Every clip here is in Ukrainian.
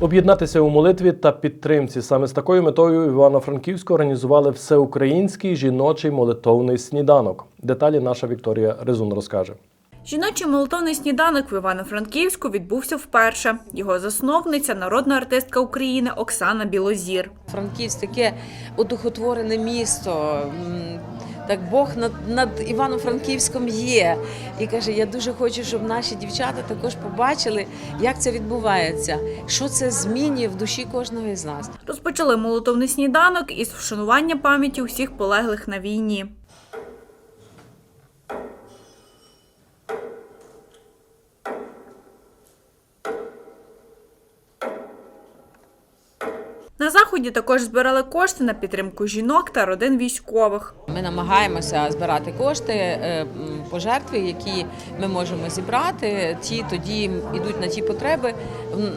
Об'єднатися у молитві та підтримці. Саме з такою метою Івано-Франківську організували всеукраїнський жіночий молитовний сніданок. Деталі наша Вікторія Резун розкаже. Жіночий молитовний сніданок в Івано-Франківську відбувся вперше. Його засновниця, народна артистка України Оксана Білозір. Франківськ таке одухотворене місто. Так Бог над, над Івано-Франківськом є. І каже, я дуже хочу, щоб наші дівчата також побачили, як це відбувається, що це змінює в душі кожного із нас. Розпочали молитовний сніданок із вшанування пам'яті усіх полеглих на війні. На заході також збирали кошти на підтримку жінок та родин військових. Ми намагаємося збирати кошти, е, пожертви, які ми можемо зібрати. Ті тоді йдуть на ті потреби,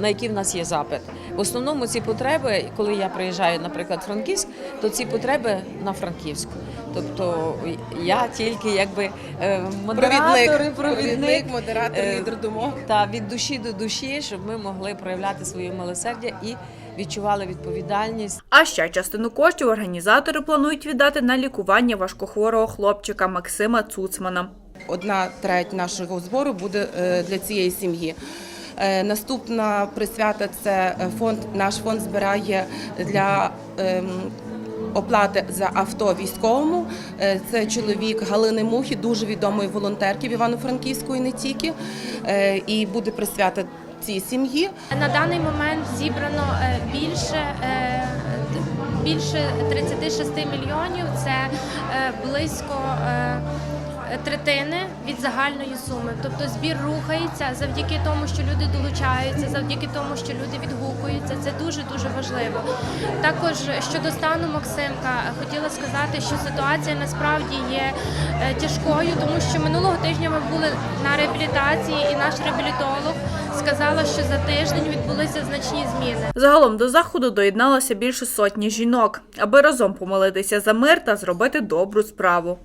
на які в нас є запит. В основному ці потреби, коли я приїжджаю, наприклад, в Франківськ, то ці потреби на Франківську. Тобто я тільки якби е, модератор, провідник, модератор, Е, лідер думок. та від душі до душі, щоб ми могли проявляти своє милосердя і відчували відповідальність. А ще частину коштів організатори планують віддати на лікування важкохворого хлопчика Максима Цуцмана. Одна треть нашого збору буде е, для цієї сім'ї. Е, Наступна присвята це е, фонд. Наш фонд збирає для ем, оплати за авто військовому. Це чоловік Галини Мухи, дуже відомої волонтерки в Івано-Франківську і не тільки. І буде присвята цій сім'ї. На даний момент зібрано е, більше, е, більше 36 мільйонів. Це е, близько третини від загальної суми. Тобто збір рухається завдяки тому, що люди долучаються, завдяки тому, що люди відгукуються. Це дуже дуже важливо. Також щодо стану Максимка, хотіла сказати, що ситуація насправді є е, тяжкою, тому що минулого тижня ми були на реабілітації, і наш реабілітолог сказала, що за тиждень відбулися значні зміни. Загалом до заходу доєдналося більше сотні жінок, аби разом помолитися за мир та зробити добру справу.